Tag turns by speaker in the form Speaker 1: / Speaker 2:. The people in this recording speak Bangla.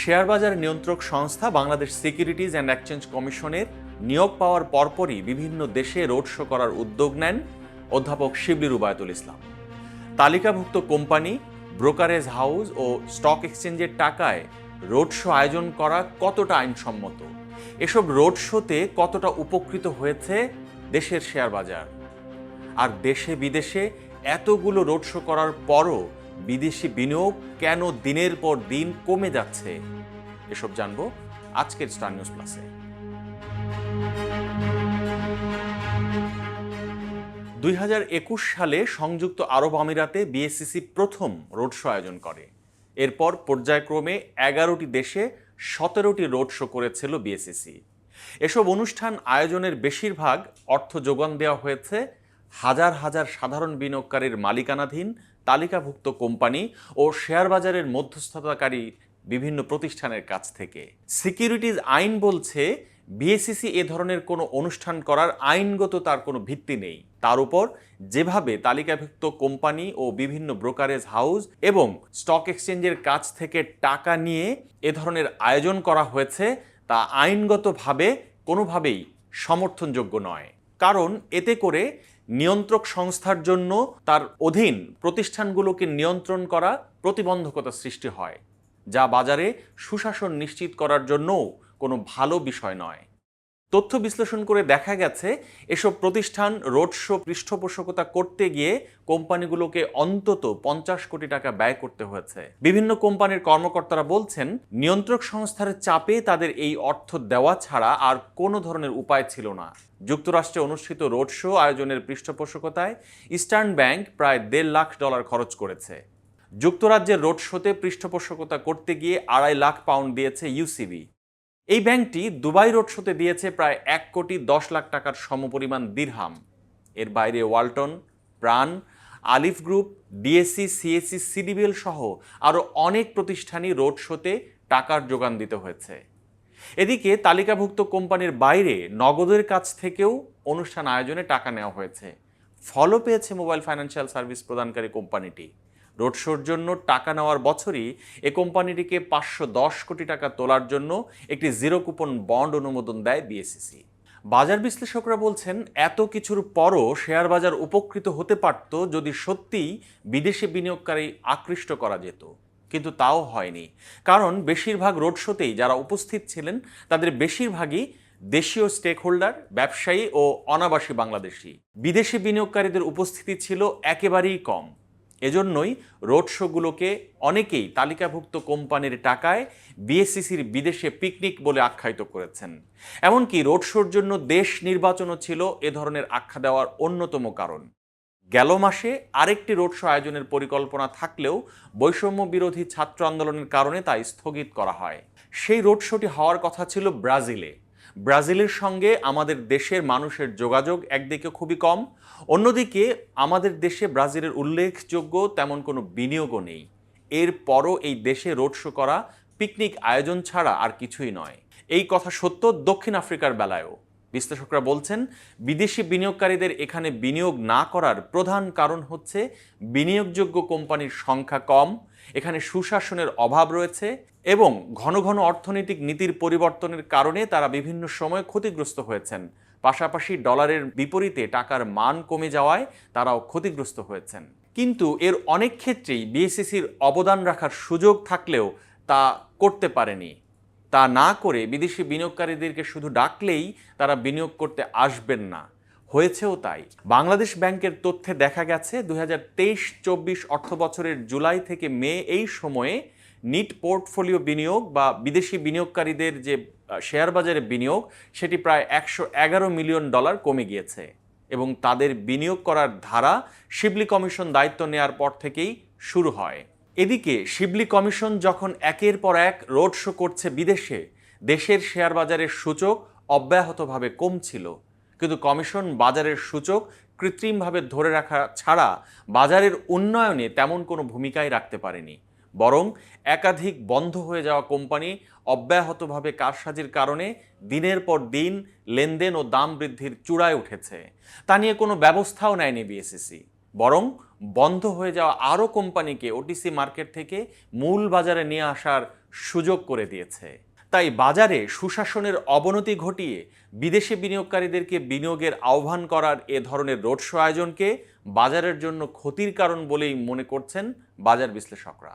Speaker 1: শেয়ার বাজার নিয়ন্ত্রক সংস্থা বাংলাদেশ সিকিউরিটিজ অ্যান্ড এক্সচেঞ্জ কমিশনের নিয়োগ পাওয়ার পরপরই বিভিন্ন দেশে রোড শো করার উদ্যোগ নেন অধ্যাপক শিবলি রুবায়তুল ইসলাম। তালিকাভুক্ত কোম্পানি ব্রোকারেজ হাউস ও স্টক এক্সচেঞ্জের টাকায় রোড শো আয়োজন করা কতটা আইনসম্মত? এসব রোড শোতে কতটা উপকৃত হয়েছে দেশের শেয়ার বাজার আর দেশে বিদেশে এতগুলো রোড শো করার পরও বিদেশি বিনিয়োগ কেন দিনের পর দিন কমে যাচ্ছে? এসব জানব আজকের স্টার নিউজ প্লাসে। দুই হাজার একুশ সালে সংযুক্ত আরব আমিরাতে বিএসসিসি প্রথম রোড শো আয়োজন করে। এরপর পর্যায়ক্রমে এগারোটি দেশে সতেরোটি রোড শো করেছিল বিএসসিসি এসব অনুষ্ঠান আয়োজনের বেশিরভাগ অর্থ যোগান দেওয়া হয়েছে হাজার হাজার সাধারণ বিনিয়োগকারীর মালিকানাধীন, তালিকাভুক্ত কোম্পানি ও শেয়ার বাজারের মধ্যস্থতাকারী বিভিন্ন প্রতিষ্ঠানের কাছ থেকে। সিকিউরিটিজ আইন বলছে বিএসসিসি এ ধরনের কোনো অনুষ্ঠান করার আইনগত তার কোনো ভিত্তি নেই। তার উপর যেভাবে তালিকাভুক্ত কোম্পানি ও বিভিন্ন ব্রোকারেজ হাউস এবং স্টক এক্সচেঞ্জের কাছ থেকে টাকা নিয়ে এ ধরনের আয়োজন করা হয়েছে, তা আইনগতভাবে কোনোভাবেই সমর্থনযোগ্য নয়। কারণ এতে করে নিয়ন্ত্রক সংস্থার জন্য তার অধীন প্রতিষ্ঠানগুলোকে নিয়ন্ত্রণ করা প্রতিবন্ধকতা সৃষ্টি হয়, যা বাজারে সুশাসন নিশ্চিত করার জন্যও কোনো ভালো বিষয় নয়। তথ্য বিশ্লেষণ করে দেখা গেছে, এসব প্রতিষ্ঠান রোড শো পৃষ্ঠপোষকতা করতে গিয়ে কোম্পানিগুলোকে অন্তত পঞ্চাশ কোটি টাকা ব্যয় করতে হয়েছে। বিভিন্ন কোম্পানির কর্মকর্তারা বলছেন, নিয়ন্ত্রক সংস্থার চাপে তাদের এই অর্থ দেওয়া ছাড়া আর কোনো ধরনের উপায় ছিল না। যুক্তরাষ্ট্রে অনুষ্ঠিত রোড শো আয়োজনের পৃষ্ঠপোষকতায় ইস্টার্ন ব্যাংক প্রায় দেড় লাখ ডলার খরচ করেছে। যুক্তরাজ্যের রোড শোতে পৃষ্ঠপোষকতা করতে গিয়ে আড়াই লাখ পাউন্ড দিয়েছে ইউসিবি এই ব্যাংকটি দুবাই রোড শোতে দিয়েছে প্রায় এক কোটি দশ লাখ টাকার সমপরিমাণ দিরহাম। এর বাইরে ওয়ালটন, প্রাণ, আলিফ গ্রুপ, ডিএসসি, সিএসসি, সিডিবিএল সহ আরও অনেক প্রতিষ্ঠানই রোড শোতে টাকার যোগান দিতে হয়েছে। এদিকে তালিকাভুক্ত কোম্পানির বাইরে নগদের কাছ থেকেও অনুষ্ঠান আয়োজনে টাকা নেওয়া হয়েছে। ফলও পেয়েছে মোবাইল ফাইন্যান্সিয়াল সার্ভিস প্রদানকারী কোম্পানিটি। রোড শোর জন্য টাকা নেওয়ার বছরই এ কোম্পানিটিকে পাঁচশো দশ কোটি টাকা তোলার জন্য একটি জিরো কুপন বন্ড অনুমোদন দেয় বিএসসিসি বাজার বিশ্লেষকরা বলছেন, এত কিছুর পরও শেয়ার বাজার উপকৃত হতে পারত যদি সত্যিই বিদেশি বিনিয়োগকারী আকৃষ্ট করা যেত। কিন্তু তাও হয়নি। কারণ বেশিরভাগ রোড শোতেই যারা উপস্থিত ছিলেন, তাদের বেশিরভাগই দেশীয় স্টেক হোল্ডার ব্যবসায়ী ও অনাবাসী বাংলাদেশি। বিদেশি বিনিয়োগকারীদের উপস্থিতি ছিল একেবারেই কম। এজন্যই রোড শোগুলোকে অনেকেই তালিকাভুক্ত কোম্পানির টাকায় বিএসসিসির বিদেশে পিকনিক বলে আখ্যায়িত করেছেন। এমনকি রোড শোর জন্য দেশ নির্বাচনও ছিল এ ধরনের আখ্যা দেওয়ার অন্যতম কারণ। গেল মাসে আরেকটি রোড শো আয়োজনের পরিকল্পনা থাকলেও বৈষম্য বিরোধী ছাত্র আন্দোলনের কারণে তা স্থগিত করা হয়। সেই রোড শোটি হওয়ার কথা ছিল ব্রাজিলে। ব্রাজিলের সঙ্গে আমাদের দেশের মানুষের যোগাযোগ একদিকে খুবই কম, অন্যদিকে আমাদের দেশে ব্রাজিলের উল্লেখযোগ্য তেমন কোনো বিনিয়োগও নেই। এরপরও এই দেশে রোড শো করা, পিকনিক আয়োজন ছাড়া আর কিছুই নয়। এই কথা সত্য দক্ষিণ আফ্রিকার বেলায়ও। বিশ্লেষকরা বলছেন, বিদেশি বিনিয়োগকারীদের এখানে বিনিয়োগ না করার প্রধান কারণ হচ্ছে বিনিয়োগযোগ্য কোম্পানির সংখ্যা কম, এখানে সুশাসনের অভাব রয়েছে এবং ঘন ঘন অর্থনৈতিক নীতির পরিবর্তনের কারণে তারা বিভিন্ন সময় ক্ষতিগ্রস্ত হয়েছেন। পাশাপাশি ডলারের বিপরীতে টাকার মান কমে যাওয়ায় তারাও ক্ষতিগ্রস্ত হয়েছেন। কিন্তু এর অনেক ক্ষেত্রেই বিএসসিসির অবদান রাখার সুযোগ থাকলেও তা করতে পারেনি। তা না করে বিদেশি বিনিয়োগকারীদেরকে শুধু ডাকলেই তারা বিনিয়োগ করতে আসবেন না। হয়েছেও তাই। বাংলাদেশ ব্যাংকের তথ্যে দেখা গেছে, দুই হাজার তেইশ চব্বিশ অর্থ বছরের জুলাই থেকে মে এই সময়ে নিট পোর্টফোলিও বিনিয়োগ বা বিদেশি বিনিয়োগকারীদের যে শেয়ার বাজারে বিনিয়োগ, সেটি প্রায় একশো এগারো মিলিয়ন ডলার কমে গিয়েছে এবং তাদের বিনিয়োগ করার ধারা শিবলি কমিশন দায়িত্ব নেয়ার পর থেকেই শুরু হয়। এদিকে শিবলি কমিশন যখন একের পর এক রোড শো করছে বিদেশে, দেশের শেয়ার বাজারের সূচক অব্যাহতভাবে কমছিল। কিন্তু কমিশন বাজারের সূচক কৃত্রিমভাবে ধরে রাখা ছাড়া বাজারের উন্নয়নে তেমন কোনো ভূমিকাই রাখতে পারেনি। বরং একাধিক বন্ধ হয়ে যাওয়া কোম্পানি অব্যাহতভাবে কারসাজির কারণে দিনের পর দিন লেনদেন ও দাম বৃদ্ধির চূড়ায় উঠেছে। তা নিয়ে কোনো ব্যবস্থাও নেয়নি বিএসসিসি বরং বন্ধ হয়ে যাওয়া আরও কোম্পানিকে ওটিসি মার্কেট থেকে মূল বাজারে নিয়ে আসার সুযোগ করে দিয়েছে। তাই বাজারে সুশাসনের অবনতি ঘটিয়ে বিদেশি বিনিয়োগকারীদেরকে বিনিয়োগের আহ্বান করার এ ধরনের রোড শো আয়োজনকে বাজারের জন্য ক্ষতির কারণ বলেই মনে করছেন বাজার বিশ্লেষকরা।